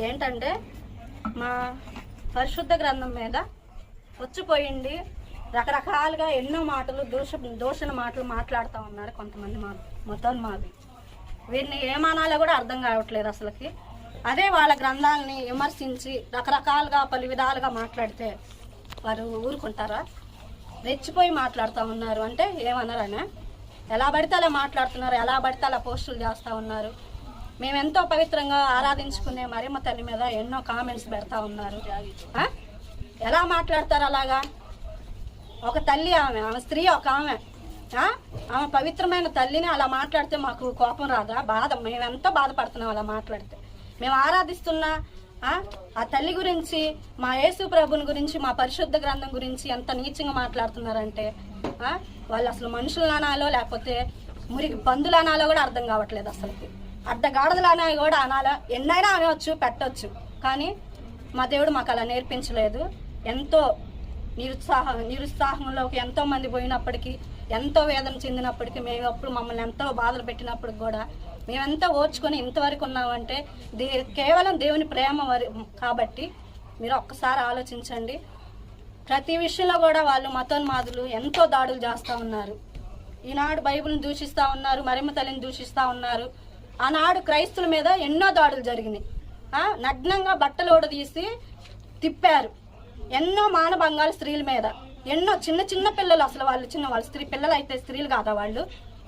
ఏంటంటే మా పరిశుద్ధ గ్రంథం మీద వచ్చిపోయింది. రకరకాలుగా ఎన్నో మాటలు దూష దూషణ మాటలు మాట్లాడుతూ ఉన్నారు కొంతమంది మా మొత్తం మాది. వీరిని ఏమానాలో కూడా అర్థం కావట్లేదు అసలుకి. అదే వాళ్ళ గ్రంథాలని విమర్శించి రకరకాలుగా పలు విధాలుగా మాట్లాడితే వారు ఊరుకుంటారా? రెచ్చిపోయి మాట్లాడుతూ ఉన్నారు. అంటే ఏమన్నారనే? ఎలా పడితే అలా మాట్లాడుతున్నారు ఎలా పడితే అలా పోస్టులు చేస్తూ ఉన్నారు. మేము ఎంతో పవిత్రంగా ఆరాధించుకునే మరియమ్మ తల్లి మీద ఎన్నో కామెంట్స్ పెడతా ఉన్నారు. ఎలా మాట్లాడతారు అలాగా? ఒక తల్లి ఆమె ఆమె స్త్రీ ఒక ఆమె. ఆమె పవిత్రమైన తల్లిని అలా మాట్లాడితే మాకు కోపం రాదా? బాధ మేము ఎంతో బాధపడుతున్నాం అలా మాట్లాడితే. మేము ఆరాధిస్తున్న ఆ? తల్లి గురించి మా యేసు ప్రభుని గురించి మా పరిశుద్ధ గ్రంథం గురించి ఎంత నీచంగా మాట్లాడుతున్నారంటే వాళ్ళు అసలు మనుషులనాలో లేకపోతే మురికి పందులనాలో కూడా అర్థం కావట్లేదు అసలు అడ్డగాడదలు అనా కూడా అనాలా. ఎన్నైనా అనవచ్చు పెట్టవచ్చు కానీ మా దేవుడు మాకు అలా నేర్పించలేదు. ఎంతో నిరుత్సాహం నిరుత్సాహంలోకి ఎంతో మంది పోయినప్పటికీ ఎంతో వేదన చెందినప్పటికీ మేము అప్పుడు మమ్మల్ని ఎంతో బాధలు పెట్టినప్పుడు కూడా మేమెంతో ఓర్చుకొని ఇంతవరకు ఉన్నామంటే దే కేవలం దేవుని ప్రేమ వరి కాబట్టి మీరు ఒక్కసారి ఆలోచించండి. ప్రతి విషయంలో కూడా వాళ్ళు మతోన్మాదులు ఎంతో దాడులు చేస్తూ ఉన్నారు. ఈనాడు బైబిల్ని దూషిస్తూ ఉన్నారు మరిమ తల్లిని దూషిస్తూ ఉన్నారు. ఆనాడు క్రైస్తుల మీద ఎన్నో దాడులు జరిగినాయి. నగ్నంగా బట్టలు తీసి తిప్పారు. ఎన్నో మానభంగాలు స్త్రీల మీద. ఎన్నో చిన్న చిన్న పిల్లలు అసలు వాళ్ళు చిన్న వాళ్ళు. స్త్రీ పిల్లలు అయితే స్త్రీలు కాదా వాళ్ళు?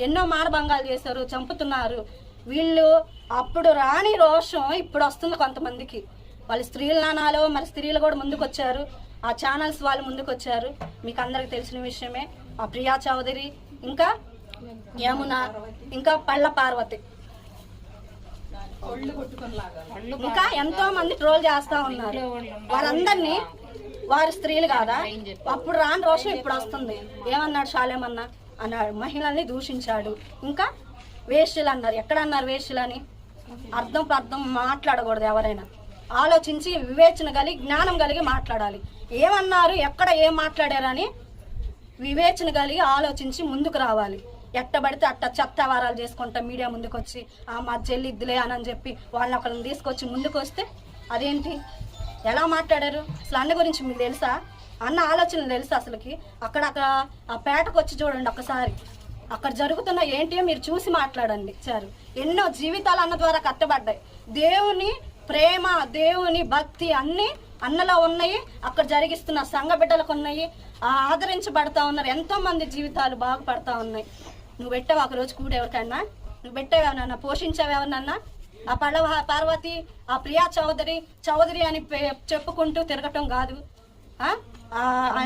ఎన్నో మానభంగాలు చేశారు చంపుతున్నారు. వీళ్ళు అప్పుడు రాని రోషం ఇప్పుడు వస్తుంది కొంతమందికి. వాళ్ళు స్త్రీల నానాలో మరి స్త్రీలు కూడా ముందుకు వచ్చారు ఆ ఛానల్స్ వాళ్ళు ముందుకు వచ్చారు మీకు అందరికి తెలిసిన విషయమే. ఆ ప్రియా చౌదరి ఇంకా యమున ఇంకా పళ్ళ పార్వతి. ఇంకా ఎంతో మంది ట్రోల్ చేస్తా ఉన్నారు. వాళ్ళందరినీ వారి స్త్రీలు కాదా? అప్పుడు రాని రోషం ఇప్పుడు వస్తుంది. ఏమన్నాడు శాలేమన్నా? అన్నాడు మహిళల్ని దూషించాడు. ఇంకా వేష్యలు అన్నారు. ఎక్కడ అన్నారు వేష్యలని అర్థం అర్థం మాట్లాడకూడదు ఎవరైనా. ఆలోచించి వివేచన కలిగి జ్ఞానం కలిగి మాట్లాడాలి. ఏమన్నారు ఎక్కడ ఏం మాట్లాడారని వివేచన కలిగి ఆలోచించి ముందుకు రావాలి. ఎట్ట పడితే అట్ట చెత్త వారాలు చేసుకుంటా మీడియా ముందుకు వచ్చి మా చెల్లి ఇద్దులే అని చెప్పి వాళ్ళని ఒకరిని తీసుకొచ్చి ముందుకు వస్తే అదేంటి? ఎలా మాట్లాడారు? అసలు అన్న గురించి మీకు తెలుసా? అన్న ఆలోచనలు తెలుసా అసలుకి? అక్కడ అక్కడ ఆ పేటకు వచ్చి చూడండి ఒకసారి. అక్కడ జరుగుతున్న ఏంటి మీరు చూసి మాట్లాడండి సార్ ఎన్నో జీవితాలు అన్న ద్వారా కట్టబడ్డాయి. దేవుని ప్రేమ దేవుని భక్తి అన్నీ అన్నలో ఉన్నాయి అక్కడ జరిగిస్తున్న సంఘ బిడ్డలకు ఉన్నాయి ఆ ఆదరించబడతా ఉన్నారు ఎంతో మంది జీవితాలు బాగుపడతా ఉన్నాయి. నువ్వు పెట్టావు ఒక రోజు కూడా ఎవరికైనా నువ్వు పెట్టావు ఎవరన్నా పోషించావు ఎవరినన్నా? ఆ పళ్ళవ పార్వతి ఆ ప్రియా చౌదరి చౌదరి అని చెప్పుకుంటూ తిరగటం కాదు.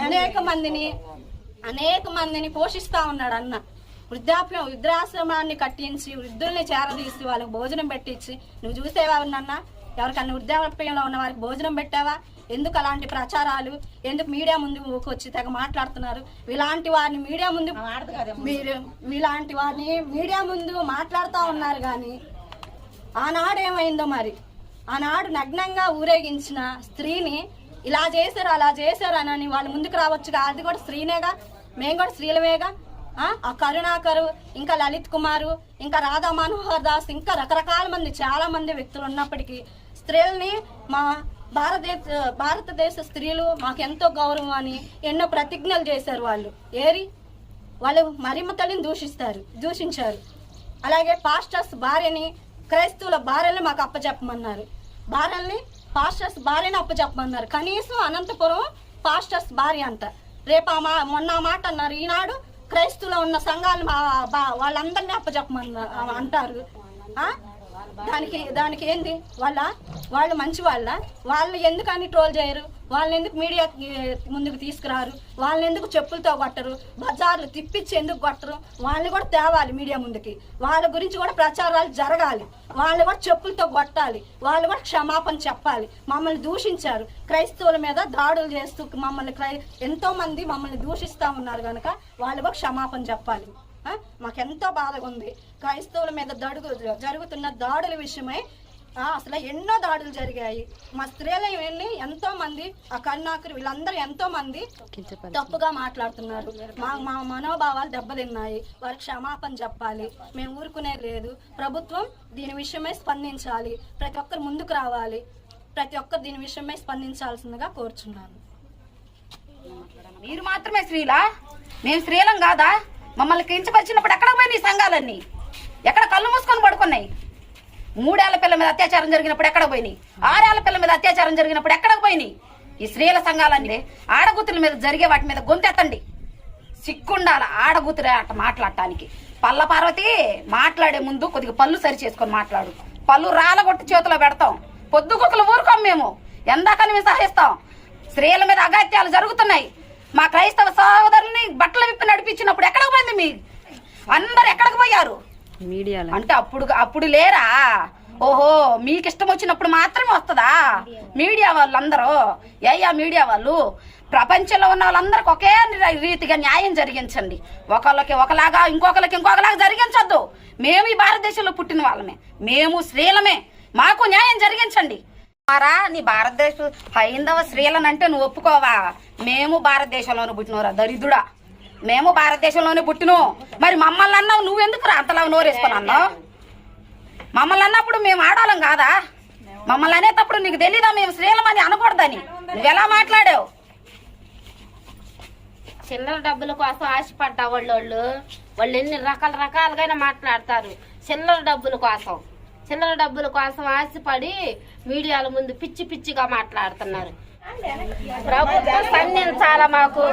అనేక మందిని అనేక మందిని పోషిస్తా ఉన్నాడు అన్న. వృద్ధాప్యం వృద్ధాశ్రమాన్ని కట్టించి వృద్ధుల్ని చేరదీసి వాళ్ళకి భోజనం పెట్టించి నువ్వు చూసేవా నాన్న ఎవరికన్నా వృద్ధాప్యంలో ఉన్న వారికి భోజనం పెట్టావా? ఎందుకు అలాంటి ప్రచారాలు? ఎందుకు మీడియా ముందు వచ్చి తెగ మాట్లాడుతున్నారు? ఇలాంటి వారిని మీడియా ముందు మీరు ఇలాంటి వారిని మీడియా ముందు మాట్లాడుతూ ఉన్నారు కానీ ఆనాడు ఏమైందో మరి? ఆనాడు నగ్నంగా ఊరేగించిన స్త్రీని ఇలా చేశారు అలా చేశారు అని వాళ్ళు ముందుకు రావచ్చుగా అది కూడా స్త్రీనేగా? మేము కూడా స్త్రీలమేగా? ఆ? ఆ కరుణాకరు ఇంకా లలిత్ కుమారు ఇంకా రాధా మనోహర్ దాస్ ఇంకా రకరకాల మంది చాలా మంది వ్యక్తులు ఉన్నప్పటికీ స్త్రీలని మా భారతదేశ భారతదేశ స్త్రీలు మాకు ఎంతో గౌరవం అని ఎన్నో ప్రతిజ్ఞలు చేశారు వాళ్ళు. ఏరి? వాళ్ళు మరిమ్మ తల్లిని దూషిస్తారు దూషించారు. అలాగే పాస్టర్స్ భార్యని క్రైస్తవుల భార్యని మాకు అప్పచెప్పమన్నారు. భార్యల్ని పాస్టర్స్ భార్యని అప్పచెప్పమన్నారు. కనీసం అనంతపురం పాస్టర్స్ భార్య అంట రేపు ఆ మా మొన్న మాట అన్నారు. ఈనాడు క్రైస్తువులో ఉన్న సంఘాలు మా బా- వాళ్ళందరినీ అప్పచెప్పమన్నారు అంటారు. ఆ? దానికి దానికి ఏంది? వాళ్ళ వాళ్ళు మంచి వాళ్ళ. వాళ్ళు ఎందుకని ట్రోల్ చేయరు? వాళ్ళని ఎందుకు మీడియా ముందుకు తీసుకురారు? వాళ్ళని ఎందుకు చెప్పులతో కొట్టరు? బజార్లు తిప్పించి ఎందుకు కొట్టరు? వాళ్ళని కూడా తేవాలి మీడియా ముందుకి. వాళ్ళ గురించి కూడా ప్రచారాలు జరగాలి. వాళ్ళు కూడా చెప్పులతో కొట్టాలి. వాళ్ళు కూడా క్షమాపణ చెప్పాలి. మమ్మల్ని దూషించారు. క్రైస్తవుల మీద దాడులు చేస్తూ మమ్మల్ని క్రై ఎంతోమంది మమ్మల్ని దూషిస్తూ ఉన్నారు కనుక వాళ్ళు కూడా క్షమాపణ చెప్పాలి. మాకెంతో బాధగా ఉంది క్రైస్తవుల మీద దడుగు జరుగుతున్న దాడుల విషయమై ఆ, అసలు ఎన్నో దాడులు జరిగాయి. మా స్త్రీలు వెళ్ళి ఎంతో మంది ఆ కరుణాకరు వీళ్ళందరూ ఎంతో మంది తప్పుగా మాట్లాడుతున్నారు. మా మా మనోభావాలు దెబ్బతిన్నాయి. వారికి క్షమాపణ చెప్పాలి. మేము ఊరుకునేది లేదు. ప్రభుత్వం దీని విషయమై స్పందించాలి. ప్రతి ఒక్కరు ముందుకు రావాలి. ప్రతి ఒక్కరు దీని విషయమై స్పందించాల్సిందిగా కోరుచున్నాను. మీరు మాత్రమే స్త్రీలా? మేము స్త్రీలం కాదా? మమ్మల్ని కించపరిచినప్పుడు ఎక్కడ పోయినాయి సంఘాలన్నీ? ఎక్కడ కళ్ళు మూసుకొని పడుకున్నాయి? మూడేళ్ళ పిల్ల మీద అత్యాచారం జరిగినప్పుడు ఎక్కడ పోయినాయి? ఆరేళ్ళ పిల్ల మీద అత్యాచారం జరిగినప్పుడు ఎక్కడ పోయినాయి? ఈ స్త్రీల సంఘాలన్నీ ఆడగుతుల మీద జరిగే వాటి మీద గొంతెత్తండి. సిగ్గుండాల ఆడగుతురే అట్ట మాట్లాడటానికి. పల్ల పార్వతి మాట్లాడే ముందు కొద్దిగా పళ్ళు సరి చేసుకొని మాట్లాడు. పళ్ళు రాలగొట్టి చేతిలో పెడతాం. పొద్దుగుతులు ఊరుకోం మేము. ఎందాకని మేము సహిస్తాం. స్త్రీల మీద అగాత్యాలు జరుగుతున్నాయి. మా క్రైస్తవ సహోదరుల్ని బట్టలు విప్పి నడిపించినప్పుడు మీ అందరు ఎక్కడికి పోయారు? మీడియాలో. అంటే అప్పుడు అప్పుడు లేరా? ఓహో మీకు ఇష్టం వచ్చినప్పుడు మాత్రమే వస్తుందా? మీడియా వాళ్ళందరూ? ఏయ్యా మీడియా వాళ్ళు ప్రపంచంలో ఉన్న వాళ్ళందరికి ఒకే రీతిగా న్యాయం జరిగించండి. ఒకళ్ళకి ఒకలాగా ఇంకొకరికి ఇంకొకలాగా జరిగించొద్దు. మేము ఈ భారతదేశంలో పుట్టిన వాళ్ళమే. మేము స్త్రీలమే. మాకు న్యాయం జరిగించండి. మారా నీ భారతదేశ హైందవ స్త్రీలనంటే నువ్వు ఒప్పుకోవా? మేము భారతదేశంలోనే పుట్టినవరా దరిద్రుడా? మేము భారతదేశంలోనే పుట్టిను. మరి మమ్మల్ని అన్నావు నువ్వెందుకు రా అంతలా నోరేసుకొని అన్నావు? మమ్మల్ని అన్నప్పుడు మేము ఆడాలం కాదా? మమ్మల్ని అనేటప్పుడు నీకు తెలీదా మేము స్త్రీలమని అనకూడదని? నువ్వెలా మాట్లాడావు? చిల్లర డబ్బుల కోసం ఆశపడ్డా వాళ్ళోళ్ళు. వాళ్ళు ఎన్ని రకాల రకాలుగా మాట్లాడతారు. చిల్లర డబ్బుల కోసం. చిల్లర డబ్బుల కోసం ఆశపడి మీడియాల ముందు పిచ్చి పిచ్చిగా మాట్లాడుతున్నారు. ప్రభుత్వం స్పందించాల మాకు?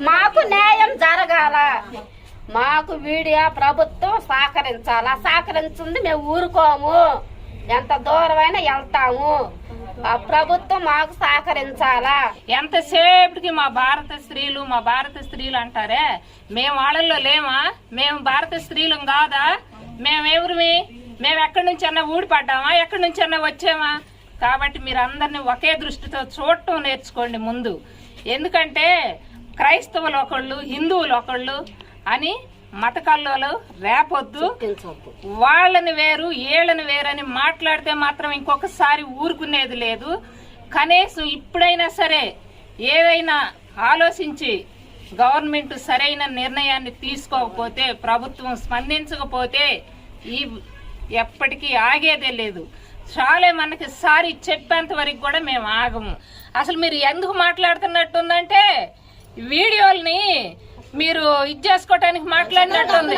మాకు న్యాయం జరగాల? మాకు మీడియా ప్రభుత్వం సహకరించాలా? సహకరించింది మేము ఊరుకోము. ఎంత దూరమైనా వెళ్తాము. ఆ ప్రభుత్వం మాకు సహకరించాలా? ఎంతసేపటికి మా భారత స్త్రీలు మా భారత స్త్రీలు అంటారే? మేము వాళ్ళల్లో లేమా? మేము భారత స్త్రీలం కాదా? మేమెవరివి మేము ఎక్కడి నుంచి అన్నా ఊడిపడ్డామా? ఎక్కడి నుంచి అన్నా వచ్చామా? కాబట్టి మీరు అందరిని ఒకే దృష్టితో చూడటం నేర్చుకోండి ముందు. ఎందుకంటే క్రైస్తవులు ఒకళ్ళు హిందువులు ఒకళ్ళు అని మత కల్లోలు రేపొద్దు. వాళ్ళని వేరు ఏళ్ళని వేరు అని మాట్లాడితే మాత్రం ఇంకొకసారి ఊరుకునేది లేదు. కనీసం ఇప్పుడైనా సరే ఏదైనా ఆలోచించి గవర్నమెంట్ సరైన నిర్ణయాన్ని తీసుకోకపోతే ప్రభుత్వం స్పందించకపోతే ఈ ఎప్పటికీ ఆగేదే లేదు. చాలే మనకి సారి చెప్పేంత వరకు కూడా మేము ఆగము. అసలు మీరు ఎందుకు మాట్లాడుతున్నట్టుందంటే వీడియోల్ని మీరు ఇది చేసుకోవటానికి మాట్లాడినట్టుంది.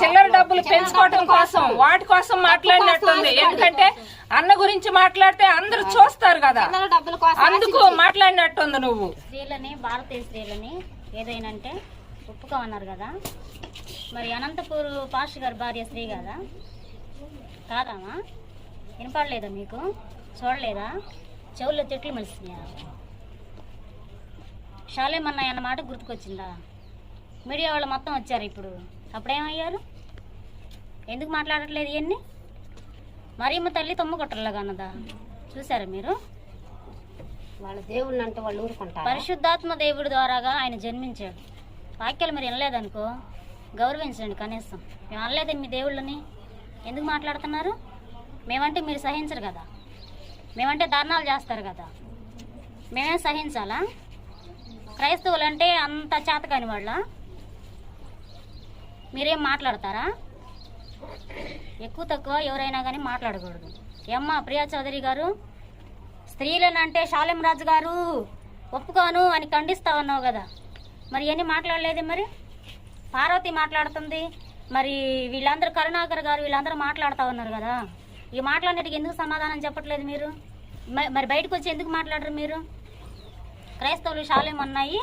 చిల్లర డబ్బులు పెంచుకోవటం కోసం వాటి కోసం మాట్లాడినట్టుంది. ఎందుకంటే అన్న గురించి మాట్లాడితే అందరూ చూస్తారు కదా. అందుకు మాట్లాడినట్టుంది నువ్వు. స్త్రీలని భారతీయ స్త్రీలని ఏదైనా అంటే ఒప్పుకోమన్నారు కదా. మరి అనంతపూర్ పాష గారు భార్య స్త్రీ కదా. కాదామా వినపడలేదా మీకు? చూడలేదా? చెవుల్లో చెట్లు మలిసినాయా షాలేమన్నాయి అన్న మాట గుర్తుకొచ్చిందా? మీడియా వాళ్ళు మొత్తం వచ్చారు ఇప్పుడు. అప్పుడేమయ్యారు? ఎందుకు మాట్లాడట్లేదు ఇవన్నీ మరియమ్మ తల్లి తొమ్మ కొట్టలాగా అన్నదా? చూసారా మీరు? వాళ్ళ దేవుళ్ళని అంటే వాళ్ళు ఊరుకుంటారు? పరిశుద్ధాత్మ దేవుడి ద్వారాగా ఆయన జన్మించాడు. వాక్యాలు మీరు వినలేదనుకో? గౌరవించండి కనీసం. మేము అనలేదే మీ దేవుళ్ళని. ఎందుకు మాట్లాడుతున్నారు? మేమంటే మీరు సహించరు కదా. మేమంటే దర్ణాలు చేస్తారు కదా. మేమే సహించాలా? క్రైస్తవులు అంటే అంత చేతకాని వాళ్ళ? మీరేం మాట్లాడతారా? ఎక్కువ తక్కువ ఎవరైనా కానీ మాట్లాడకూడదు. ఏమ్మా ప్రియా చౌదరి గారు? స్త్రీలనంటే శాలెం రాజు గారు ఒప్పుకోను అని ఖండిస్తా ఉన్నావు కదా. మరి ఇవన్నీ మాట్లాడలేదు మరి? పార్వతి మాట్లాడుతుంది. మరి వీళ్ళందరూ కరుణాకర్ గారు వీళ్ళందరూ మాట్లాడుతూ ఉన్నారు కదా. ఈ మాట్లాడేటికి ఎందుకు సమాధానం చెప్పట్లేదు మీరు? మరి బయటకు వచ్చి ఎందుకు మాట్లాడరు మీరు? క్రైస్తవులు శాలేం అన్నాయి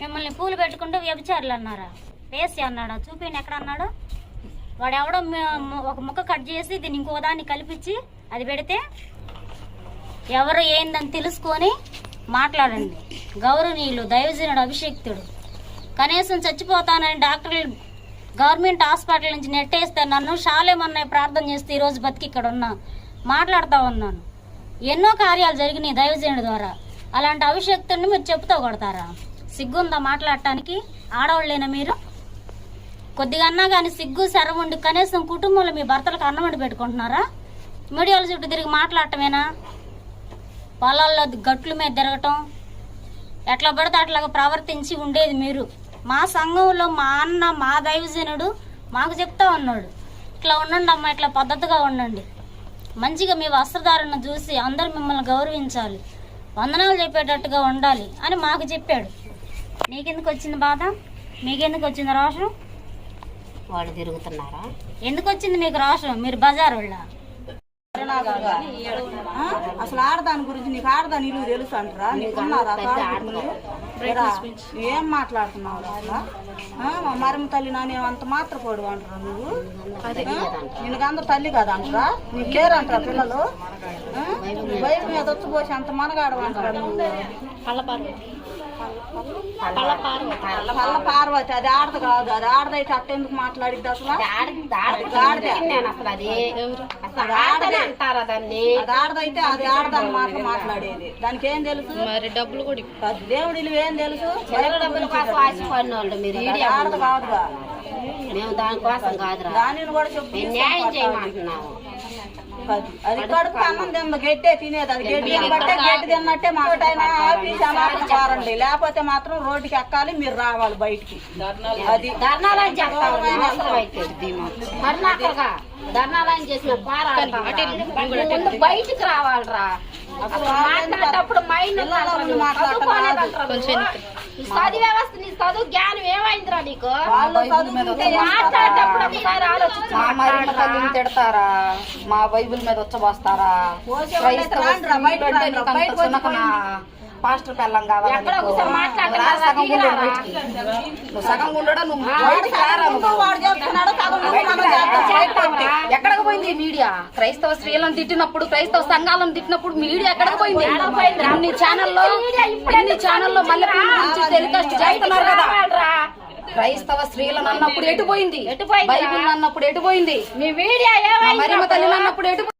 మిమ్మల్ని పూలు పెట్టుకుంటూ వ్యభిచారులు అన్నారా? వేసి అన్నాడా? చూపిండి ఎక్కడ అన్నాడు? వాడు ఎవడో ఒక ముక్క కట్ చేసి దీన్ని ఇంకో దాన్ని కలిపించి అది పెడితే ఎవరు ఏందని తెలుసుకొని మాట్లాడండి. గౌరవనీయులు దైవజనుడు అభిషేక్తుడు. కనీసం చచ్చిపోతానని డాక్టర్లు గవర్నమెంట్ హాస్పిటల్ నుంచి నెట్టేస్తే నన్ను షాలేమన్నాయి ప్రార్థన చేస్తే ఈరోజు బతికి ఇక్కడ ఉన్నా. మాట్లాడుతూ ఉన్నాను. ఎన్నో కార్యాలు జరిగినాయి దైవజనుడి ద్వారా. అలాంటి అభిషేక్తుడిని మీరు చెప్తూ కొడతారా? సిగ్గుందా మాట్లాడటానికి? ఆడవాళ్ళేనా మీరు? కొద్దిగన్నా కానీ సిగ్గు శరం ఉండి కనీసం కుటుంబంలో మీ భర్తలకు అన్నం వండి పెట్టుకుంటున్నారా? మీడియాల చుట్టూ తిరిగి మాట్లాడటమేనా? పొలాల్లో గట్ల మీద తిరగటం. ఎట్లా పడితే అట్లాగా ప్రవర్తించి ఉండేది మీరు. మా సంఘంలో మా అన్న మా దైవజనుడు మాకు చెప్తా ఉన్నాడు. ఇట్లా ఉండండి అమ్మా ఇట్లా పద్ధతిగా ఉండండి. మంచిగా మీ వస్త్రధారణ చూసి అందరు మిమ్మల్ని గౌరవించాలి. వందనాలు చెప్పేటట్టుగా ఉండాలి అని మాకు చెప్పాడు. నీకెందుకు వచ్చింది బాధ? మీకెందుకు వచ్చింది రోషం? వాళ్ళు తిరుగుతున్నారా? ఎందుకు వచ్చింది మీకు రోషం? మీరు బజార్ వాళ్ళ? అసలు ఆడదాని గురించి నీకు ఆడదాని ఇల్లు తెలుసు అంటారా? నీకు ఉన్నారా తాగుబోతులు? ఏరా, ఏం మాట్లాడుతున్నావు అసలు? ఆ? మా మరమ తల్లి నాని అంత మాత్ర పొడు అంటారా నువ్వు నినకు అందరు తల్లి కదా అంటారా? నీకు అంటారా పిల్లలు? బయట మీద వచ్చిపోసి అంత మనగాడు అంటారా నువ్వు? పల్ల పార్వతి. అది ఆడదు కాదు. అది ఆడదైతే అట్టెందుకు మాట్లాడిద్ది అసలు? ఆడది. నేను అసలు అది. అసలు ఆడదని అంటారా దాన్ని అది ఆడదైతే అది ఆడదాని మాట మాట్లాడేది. దానికి ఏం తెలుసు? మరి డబ్బులు కూడా దేవుడి ఏం తెలుసు? చిల్లర డబ్బుల కోసం ఆశపడిన వాళ్ళు మీరు ఆడదు కాదుగా. మేము దానికోసం కాదురా. దానిని కూడా చెప్పు. న్యాయం చేయమంటున్నాము. కడుపు అన్నం గట్టే తినేది. అది గడ్డి తినబట్టే గడ్డి తిన్నట్టే ఆఫీస్ పారండి లేకపోతే మాత్రం రోడ్డుకి ఎక్కాలి మీరు రావాలి బయటికి. అది. ధర్నాలని బయటికి రావాలిరా. అసలు మాట్లాడేటప్పుడు మైండ్ పిల్లల చదువు వ్యవస్థ నీ చదువు జ్ఞానం ఏమైందిరా నీకు? మాట్లాడేటప్పుడు ఒకసారి ఆలోచించు. మా తల్లిని తిడతారా? మా బైబిల్ మీద వచ్చబోస్తారా క్రైస్తవ స్త్రీలు అంటే నీకు అంత? పాస్టర్ పెళ్ళం కావాలా ఎక్కడ. నువ్వు సగం ఉండడా. ఎక్కడికి పోయింది మీడియా? క్రైస్తవ స్త్రీలను తిట్టినప్పుడు క్రైస్తవ సంఘాలను తిట్టినప్పుడు మీడియా ఎక్కడికి పోయింది? ఇన్ని ఛానల్లో ఇన్ని ఛానల్లో మళ్ళీ టెలికాస్ట్ చేస్తున్నారు కదా. క్రైస్తవ స్త్రీలను అన్నప్పుడు ఎటు పోయింది? బైబిల్ అన్నప్పుడు ఎటు పోయింది? మీ మీడియా ఏమైంది? మరిమ తల్లిని అన్నప్పుడు ఎటు